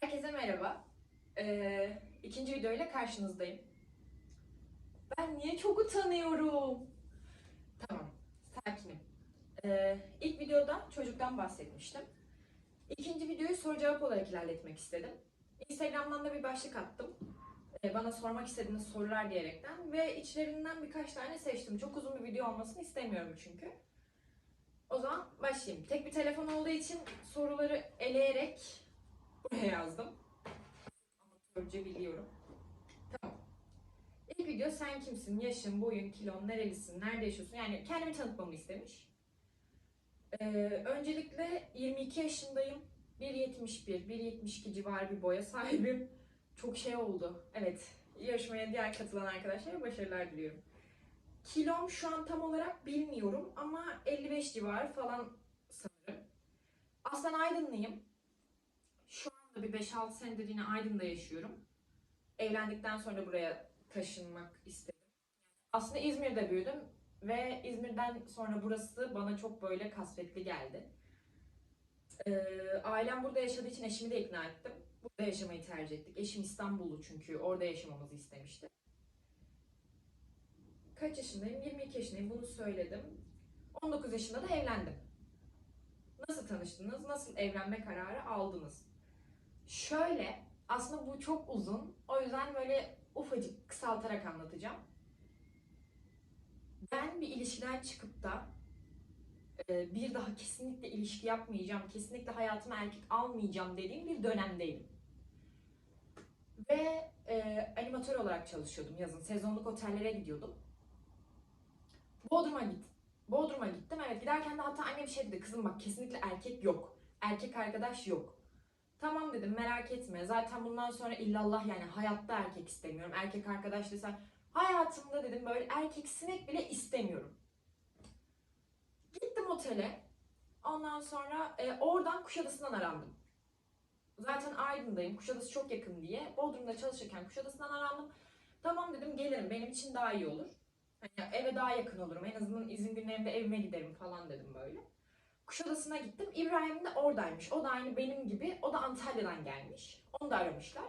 Herkese merhaba. Ee, ikinci videoyla karşınızdayım. Ben niye çok utanıyorum? Tamam, sakinim. Ee, ilk videoda çocuktan bahsetmiştim. İkinci videoyu soru cevap olarak ilerletmek istedim. Instagram'dan da bir başlık attım. Ee, bana sormak istediğiniz sorular diyerekten ve içlerinden birkaç tane seçtim. Çok uzun bir video olmasını istemiyorum çünkü. O zaman başlayayım. Tek bir telefon olduğu için soruları eleyerek yazdım. Amatörce biliyorum. Tamam. İlk video sen kimsin, yaşın, boyun, kilon, nerelisin, nerede yaşıyorsun? Yani kendimi tanıtmamı istemiş. Ee, öncelikle 22 yaşındayım. 1.71, 1.72 civarı bir boya sahibim. Çok şey oldu. Evet, yarışmaya diğer katılan arkadaşlara başarılar diliyorum. Kilom şu an tam olarak bilmiyorum ama 55 civarı falan sanırım. Aslen Aydınlıyım. Bir 5-6 senedir yine Aydın'da yaşıyorum. Evlendikten sonra buraya taşınmak istedim. Aslında İzmir'de büyüdüm ve İzmir'den sonra burası bana çok böyle kasvetli geldi. Ee, ailem burada yaşadığı için eşimi de ikna ettim. Burada yaşamayı tercih ettik. Eşim İstanbullu çünkü orada yaşamamızı istemişti. Kaç yaşındayım? 22 yaşındayım. Bunu söyledim. 19 yaşında da evlendim. Nasıl tanıştınız? Nasıl evlenme kararı aldınız? Şöyle, aslında bu çok uzun. O yüzden böyle ufacık kısaltarak anlatacağım. Ben bir ilişkiden çıkıp da e, bir daha kesinlikle ilişki yapmayacağım, kesinlikle hayatıma erkek almayacağım dediğim bir dönemdeydim. Ve e, animatör olarak çalışıyordum yazın. Sezonluk otellere gidiyordum. Bodrum'a git. Bodrum'a gittim. Evet giderken de hatta annem şey dedi. Kızım bak kesinlikle erkek yok. Erkek arkadaş yok. Tamam dedim merak etme. Zaten bundan sonra illallah yani hayatta erkek istemiyorum. Erkek arkadaş desen hayatımda dedim böyle erkek sinek bile istemiyorum. Gittim otele. Ondan sonra e, oradan Kuşadası'ndan arandım. Zaten Aydın'dayım. Kuşadası çok yakın diye. Bodrum'da çalışırken Kuşadası'ndan arandım. Tamam dedim gelirim. Benim için daha iyi olur. Hani eve daha yakın olurum. En azından izin günlerimde evime giderim falan dedim böyle. Kuşadası'na gittim. İbrahim de oradaymış. O da aynı benim gibi. O da Antalya'dan gelmiş. Onu da aramışlar.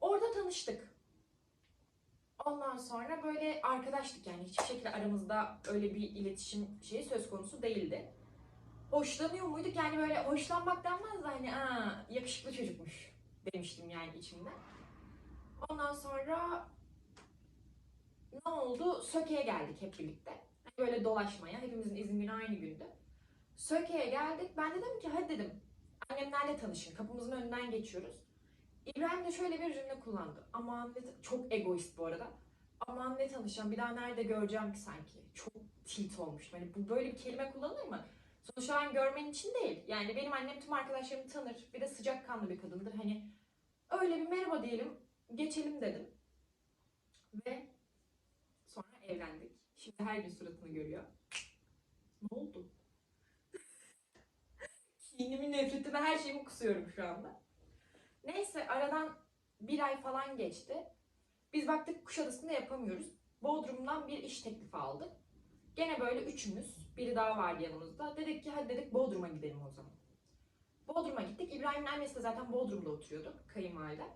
Orada tanıştık. Ondan sonra böyle arkadaştık yani hiçbir şekilde aramızda öyle bir iletişim şeyi söz konusu değildi. Hoşlanıyor muyduk? Yani böyle hoşlanmak denmez de hani Aa, yakışıklı çocukmuş demiştim yani içimde. Ondan sonra ne oldu? Söke'ye geldik hep birlikte. Hani böyle dolaşmaya. Hepimizin izin günü aynı gündü. Söke'ye geldik. Ben dedim ki hadi dedim. Annemlerle tanışın. Kapımızın önünden geçiyoruz. İbrahim de şöyle bir cümle kullandı. Aman ne çok egoist bu arada. Aman ne tanışacağım bir daha nerede göreceğim ki sanki. Çok tilt olmuştum. Hani bu böyle bir kelime kullanılır mı? Sonuçta ben görmen için değil. Yani benim annem tüm arkadaşlarımı tanır. Bir de sıcakkanlı bir kadındır. Hani öyle bir merhaba diyelim. Geçelim dedim. Ve sonra evlendik. Şimdi her gün suratını görüyor. Ne oldu? Kinimi, nefretimi, her şeyimi kusuyorum şu anda. Neyse aradan bir ay falan geçti. Biz baktık Kuşadası'nda yapamıyoruz. Bodrum'dan bir iş teklifi aldık. Gene böyle üçümüz, biri daha vardı yanımızda. Dedik ki hadi dedik Bodrum'a gidelim o zaman. Bodrum'a gittik. İbrahim'in annesi de zaten Bodrum'da oturuyordu. Kayınvalide.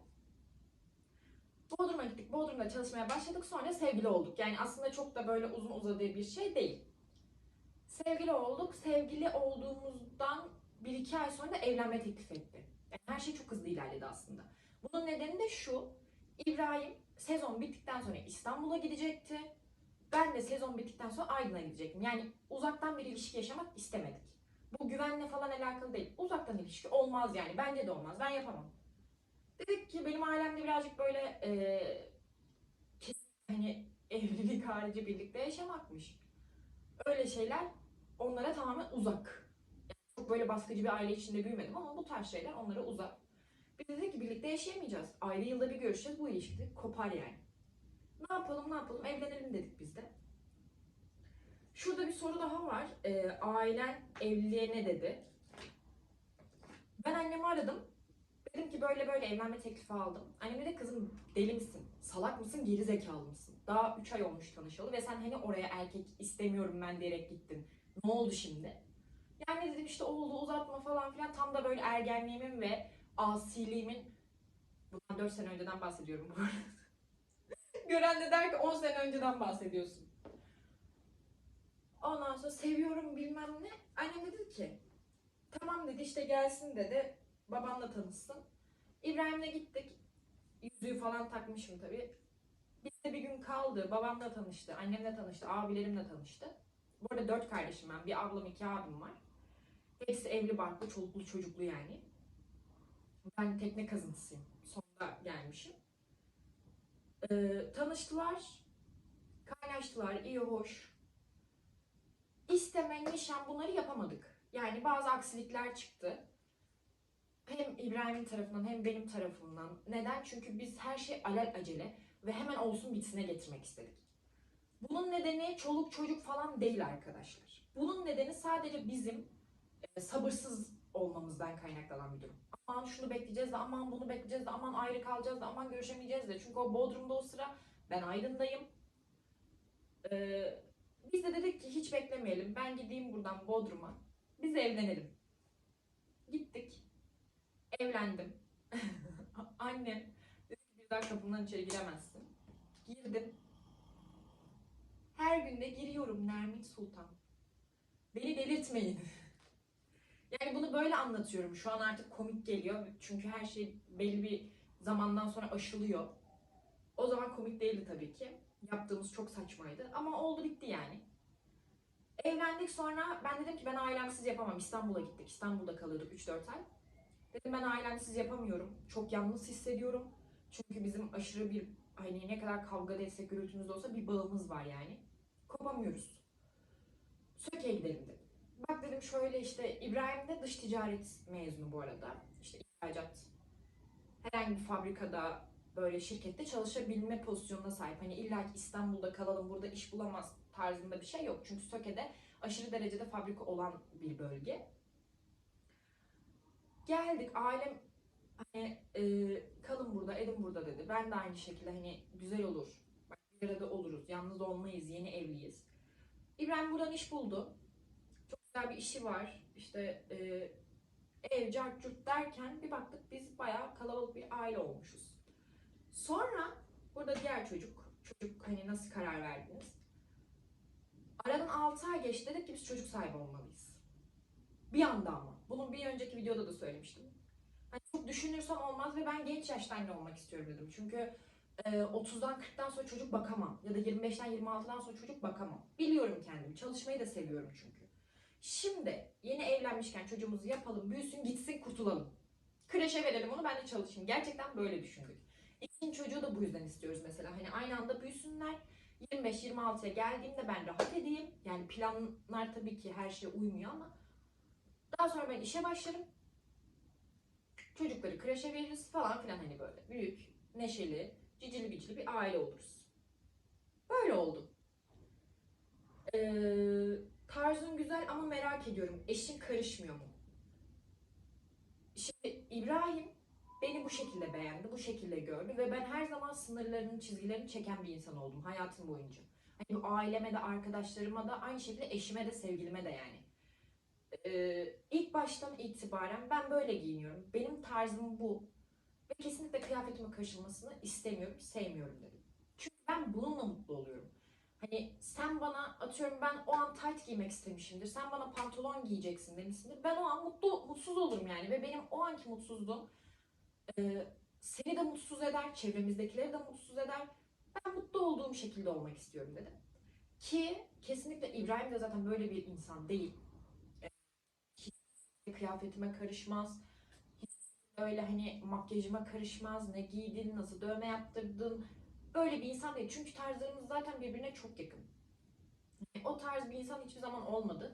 Bodrum'a gittik. Bodrum'da çalışmaya başladık. Sonra sevgili olduk. Yani aslında çok da böyle uzun uzadığı bir şey değil. Sevgili olduk. Sevgili olduğumuzdan bir iki ay sonra da evlenme teklif etti. Yani her şey çok hızlı ilerledi aslında. Bunun nedeni de şu. İbrahim sezon bittikten sonra İstanbul'a gidecekti. Ben de sezon bittikten sonra Aydın'a gidecektim. Yani uzaktan bir ilişki yaşamak istemedik. Bu güvenle falan alakalı değil. Uzaktan ilişki olmaz yani. Bence de olmaz. Ben yapamam. Dedik ki benim ailemde birazcık böyle eee kesin hani evlilik harici birlikte yaşamakmış. Öyle şeyler onlara tamamen uzak. Böyle baskıcı bir aile içinde büyümedim ama bu tarz şeyler onlara uzak. Biz dedik ki birlikte yaşayamayacağız. Aile yılda bir görüşeceğiz. Bu ilişki kopar yani. Ne yapalım ne yapalım evlenelim dedik biz de. Şurada bir soru daha var. Ee, ailen evliliğe ne dedi? Ben annemi aradım. Dedim ki böyle böyle evlenme teklifi aldım. Annem dedi kızım deli misin? Salak mısın? Geri zekalı mısın? Daha 3 ay olmuş tanışalı ve sen hani oraya erkek istemiyorum ben diyerek gittin. Ne oldu şimdi? Yani dedim işte oldu uzatma falan filan tam da böyle ergenliğimin ve asiliğimin bundan 4 sene önceden bahsediyorum bu arada. Gören de der ki 10 sene önceden bahsediyorsun. Ondan sonra seviyorum bilmem ne. Annem dedi ki tamam dedi işte gelsin dedi. Babamla tanışsın. İbrahim'le gittik. Yüzüğü falan takmışım tabii. Bizde bir gün kaldı. Babamla tanıştı. Annemle tanıştı. Abilerimle tanıştı. Bu arada dört kardeşim ben. Bir ablam iki abim var. Hepsi evli barklı, çoluklu çocuklu yani. Ben tekne kazıntısıyım. Sonunda gelmişim. Ee, tanıştılar. Kaynaştılar. iyi hoş. İsteme, nişan bunları yapamadık. Yani bazı aksilikler çıktı. Hem İbrahim'in tarafından hem benim tarafımdan. Neden? Çünkü biz her şey alel acele ve hemen olsun bitsine getirmek istedik. Bunun nedeni çoluk çocuk falan değil arkadaşlar. Bunun nedeni sadece bizim sabırsız olmamızdan kaynaklanan bir durum. Aman şunu bekleyeceğiz de aman bunu bekleyeceğiz de aman ayrı kalacağız da aman görüşemeyeceğiz de. Çünkü o Bodrum'da o sıra ben Aydın'dayım. Ee, biz de dedik ki hiç beklemeyelim. Ben gideyim buradan Bodrum'a. Biz evlenelim. Gittik. Evlendim. Annem dedi ki birden kapımdan içeri giremezsin. Girdim. Her günde giriyorum Nermin Sultan. Beni delirtmeyin. Yani bunu böyle anlatıyorum. Şu an artık komik geliyor. Çünkü her şey belli bir zamandan sonra aşılıyor. O zaman komik değildi tabii ki. Yaptığımız çok saçmaydı. Ama oldu bitti yani. Evlendik sonra ben dedim ki ben ailemsiz yapamam. İstanbul'a gittik. İstanbul'da kalıyorduk 3-4 ay. Dedim ben ailemsiz yapamıyorum. Çok yalnız hissediyorum. Çünkü bizim aşırı bir hani ne kadar kavga da etsek gürültümüz olsa bir bağımız var yani. Kopamıyoruz. Söke'ye gidelim dedim. Bak dedim şöyle işte İbrahim de dış ticaret mezunu bu arada. İşte ihracat. Herhangi bir fabrikada böyle şirkette çalışabilme pozisyonuna sahip. Hani illa ki İstanbul'da kalalım burada iş bulamaz tarzında bir şey yok. Çünkü Söke'de aşırı derecede fabrika olan bir bölge. Geldik ailem hani e, kalın burada edin burada dedi. Ben de aynı şekilde hani güzel olur. Bak bir arada oluruz. Yalnız olmayız. Yeni evliyiz. İbrahim buradan iş buldu. Güzel bir işi var. İşte e, ev, cart, curt derken bir baktık biz bayağı kalabalık bir aile olmuşuz. Sonra burada diğer çocuk, çocuk hani nasıl karar verdiniz? Aradan 6 ay geçti dedik ki biz çocuk sahibi olmalıyız. Bir anda ama. Bunun bir önceki videoda da söylemiştim. Hani çok düşünürsem olmaz ve ben genç yaşta anne olmak istiyorum dedim. Çünkü e, 30'dan 40'tan sonra çocuk bakamam. Ya da 25'ten 26'dan sonra çocuk bakamam. Biliyorum kendimi. Çalışmayı da seviyorum çünkü. Şimdi yeni evlenmişken çocuğumuzu yapalım, büyüsün, gitsin, kurtulalım. Kreşe verelim onu ben de çalışayım. Gerçekten böyle düşündük. İkinci çocuğu da bu yüzden istiyoruz mesela. Hani aynı anda büyüsünler. 25-26'ya geldiğimde ben rahat edeyim. Yani planlar tabii ki her şeye uymuyor ama daha sonra ben işe başlarım. Çocukları kreşe veririz falan filan hani böyle büyük, neşeli, cicili bicili bir aile oluruz. Böyle oldu. Ee, tarzın güzel ama merak ediyorum. Eşin karışmıyor mu? Şimdi İbrahim beni bu şekilde beğendi, bu şekilde gördü ve ben her zaman sınırlarını, çizgilerini çeken bir insan oldum hayatım boyunca. Hani aileme de, arkadaşlarıma da, aynı şekilde eşime de, sevgilime de yani. Ee, ilk baştan itibaren ben böyle giyiniyorum. Benim tarzım bu. Ve kesinlikle kıyafetime karışılmasını istemiyorum, sevmiyorum dedim. Çünkü ben bununla mutlu oluyorum. Hani sen bana atıyorum ben o an tight giymek istemişimdir. Sen bana pantolon giyeceksin demişsindir. Ben o an mutlu, mutsuz olurum yani. Ve benim o anki mutsuzluğum e, seni de mutsuz eder, çevremizdekileri de mutsuz eder. Ben mutlu olduğum şekilde olmak istiyorum dedim. Ki kesinlikle İbrahim de zaten böyle bir insan değil. E, kıyafetime karışmaz. Öyle hani makyajıma karışmaz. Ne giydin, nasıl dövme yaptırdın. Böyle bir insan değil. Çünkü tarzlarımız zaten birbirine çok yakın. O tarz bir insan hiçbir zaman olmadı.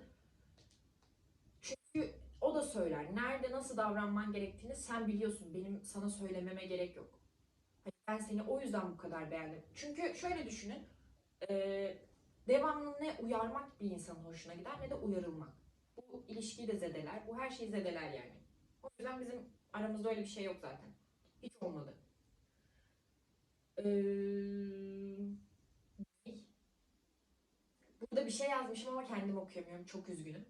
Çünkü o da söyler. Nerede nasıl davranman gerektiğini sen biliyorsun. Benim sana söylememe gerek yok. Hani ben seni o yüzden bu kadar beğendim. Çünkü şöyle düşünün. eee, devamlı ne uyarmak bir insanın hoşuna gider ne de uyarılmak. Bu ilişkiyi de zedeler. Bu her şeyi zedeler yani. O yüzden bizim aramızda öyle bir şey yok zaten. Hiç olmadı. Eee, Burada bir şey yazmışım ama kendim okuyamıyorum. Çok üzgünüm.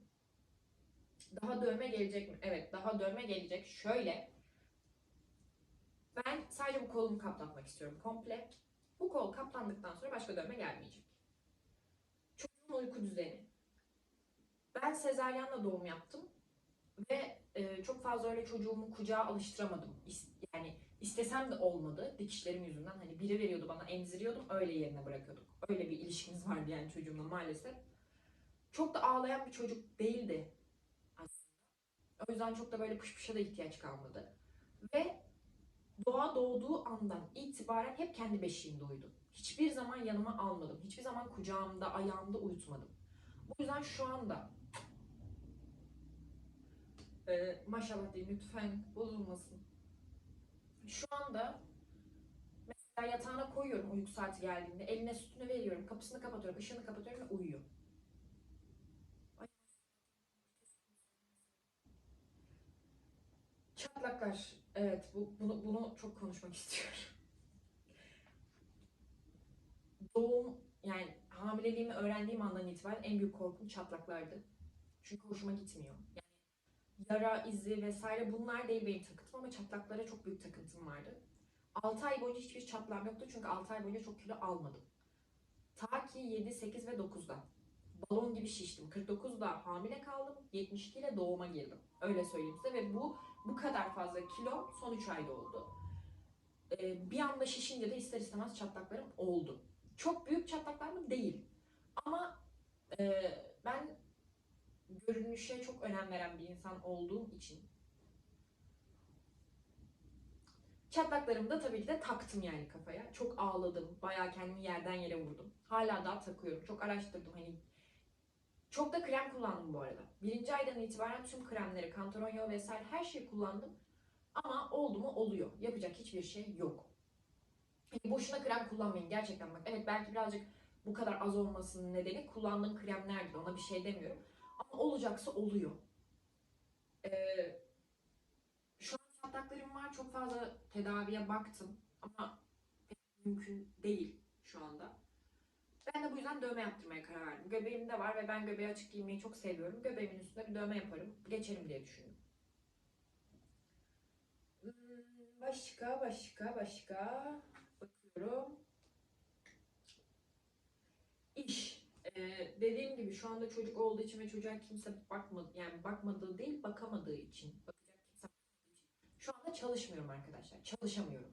Daha dövme gelecek mi? Evet, daha dövme gelecek. Şöyle, Ben sadece bu kolumu kaplatmak istiyorum komple. Bu kol kaplandıktan sonra başka dövme gelmeyecek. Çocuğun uyku düzeni. Ben sezaryenle doğum yaptım ve e, çok fazla öyle çocuğumu kucağa alıştıramadım. Yani istesem de olmadı dikişlerim yüzünden. Hani biri veriyordu bana emziriyordum öyle yerine bırakıyorduk. Öyle bir ilişkimiz vardı yani çocuğumla maalesef. Çok da ağlayan bir çocuk değildi aslında. O yüzden çok da böyle pış pışa da ihtiyaç kalmadı. Ve doğa doğduğu andan itibaren hep kendi beşiğimde uyudu. Hiçbir zaman yanıma almadım. Hiçbir zaman kucağımda, ayağımda uyutmadım. Bu yüzden şu anda ee, maşallah deyin lütfen bozulmasın. Şu anda mesela yatağına koyuyorum uyku saati geldiğinde. Eline sütünü veriyorum. Kapısını kapatıyorum. ışığını kapatıyorum ve uyuyor. Çatlaklar. Evet bu, bunu, bunu çok konuşmak istiyorum. Doğum yani hamileliğimi öğrendiğim andan itibaren en büyük korkum çatlaklardı. Çünkü hoşuma gitmiyor. Yani yara izi vesaire bunlar değil benim takıntım ama çatlaklara çok büyük takıntım vardı. 6 ay boyunca hiçbir çatlağım yoktu çünkü 6 ay boyunca çok kilo almadım. Ta ki 7, 8 ve 9'da. Balon gibi şiştim. 49'da hamile kaldım. 72 ile doğuma girdim. Öyle söyleyeyim size ve bu bu kadar fazla kilo son 3 ayda oldu. Ee, bir anda şişince de ister istemez çatlaklarım oldu. Çok büyük çatlaklar mı? Değil. Ama e, ben görünüşe çok önem veren bir insan olduğum için çatlaklarımı da tabii ki de taktım yani kafaya. Çok ağladım. Bayağı kendimi yerden yere vurdum. Hala daha takıyorum. Çok araştırdım hani çok da krem kullandım bu arada. Birinci aydan itibaren tüm kremleri, kantaron vesaire her şeyi kullandım. Ama oldu mu oluyor. Yapacak hiçbir şey yok. Hani boşuna krem kullanmayın gerçekten bak. Evet belki birazcık bu kadar az olmasının nedeni kullandığım kremlerdir. Ona bir şey demiyorum. Ama olacaksa oluyor. Ee, şu an çatlaklarım var. Çok fazla tedaviye baktım. Ama mümkün değil şu anda. Ben de bu yüzden dövme yaptırmaya karar verdim. Göbeğim de var ve ben göbeği açık giymeyi çok seviyorum. Göbeğimin üstüne bir dövme yaparım. Geçerim diye düşündüm. Hmm, Başka, başka, başka. Bakıyorum. İş. Ee, dediğim gibi şu anda çocuk olduğu için ve çocuğa kimse bakmadı, yani bakmadığı değil, bakamadığı için, bakacak kimse. Şu anda çalışmıyorum arkadaşlar. Çalışamıyorum.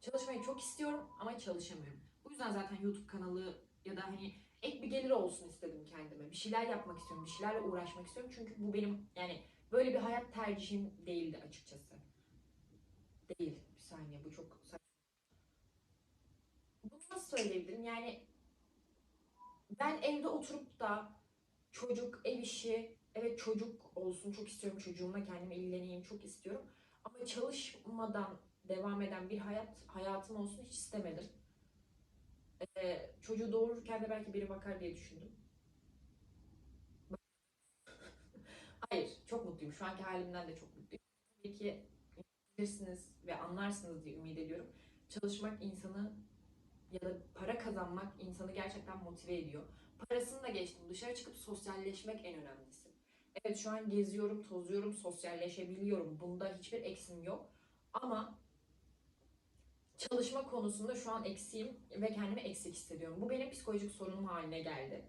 Çalışmayı çok istiyorum ama çalışamıyorum. Bu yüzden zaten YouTube kanalı ya da hani ek bir gelir olsun istedim kendime. Bir şeyler yapmak istiyorum, bir şeylerle uğraşmak istiyorum. Çünkü bu benim yani böyle bir hayat tercihim değildi açıkçası. Değil. Bir saniye bu çok saçma. Bunu nasıl söyleyebilirim? Yani ben evde oturup da çocuk, ev işi, evet çocuk olsun çok istiyorum. Çocuğumla kendime ilgileneyim çok istiyorum. Ama çalışmadan devam eden bir hayat hayatım olsun hiç istemedim. Ee, çocuğu doğururken de belki biri bakar diye düşündüm. Hayır, çok mutluyum. Şu anki halimden de çok mutluyum. Tabii bilirsiniz ve anlarsınız diye ümit ediyorum. Çalışmak insanı ya da para kazanmak insanı gerçekten motive ediyor. Parasını da geçtim. Dışarı çıkıp sosyalleşmek en önemlisi. Evet şu an geziyorum, tozuyorum, sosyalleşebiliyorum. Bunda hiçbir eksim yok. Ama çalışma konusunda şu an eksiğim ve kendimi eksik hissediyorum. Bu benim psikolojik sorunum haline geldi.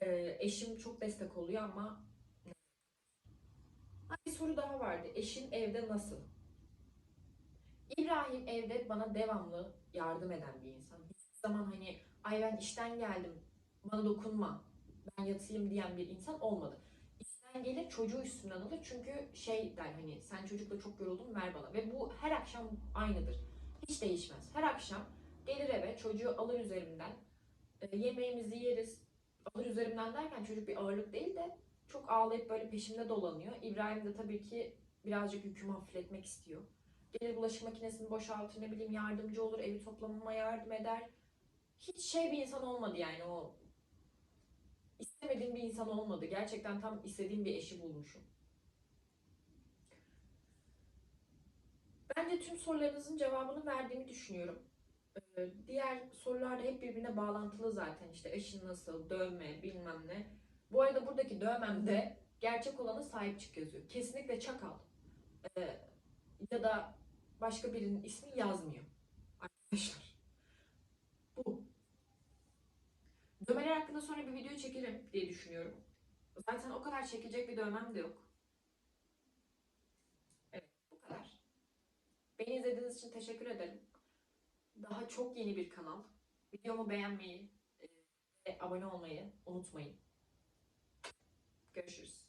Ee, eşim çok destek oluyor ama bir soru daha vardı. Eşin evde nasıl? İbrahim evde bana devamlı yardım eden bir insan. Hiçbir zaman hani ay ben işten geldim bana dokunma ben yatayım diyen bir insan olmadı. İşten gelir çocuğu üstünden alır çünkü şey der hani sen çocukla çok yoruldun ver bana. Ve bu her akşam aynıdır. Hiç değişmez. Her akşam gelir eve çocuğu alır üzerimden e, yemeğimizi yeriz. Alır üzerimden derken çocuk bir ağırlık değil de çok ağlayıp böyle peşimde dolanıyor. İbrahim de tabii ki birazcık yükümü hafifletmek istiyor. Gelir bulaşık makinesini boşaltır, ne bileyim yardımcı olur, evi toplamama yardım eder. Hiç şey bir insan olmadı yani o istemediğim bir insan olmadı. Gerçekten tam istediğim bir eşi bulmuşum. Bence tüm sorularınızın cevabını verdiğimi düşünüyorum. Ee, Diğer sorular da hep birbirine bağlantılı zaten. İşte eşin nasıl, dövme, bilmem ne. Bu arada buradaki dövmemde gerçek olanı sahip çık yazıyor. Kesinlikle çakal. Ee, ya da başka birinin ismi yazmıyor. Arkadaşlar. Bu. Dövmeler hakkında sonra bir video çekerim diye düşünüyorum. Zaten o kadar çekecek bir dövmem de yok. Evet, bu kadar. Beni izlediğiniz için teşekkür ederim. Daha çok yeni bir kanal. Videomu beğenmeyi e, ve abone olmayı unutmayın. Görüşürüz.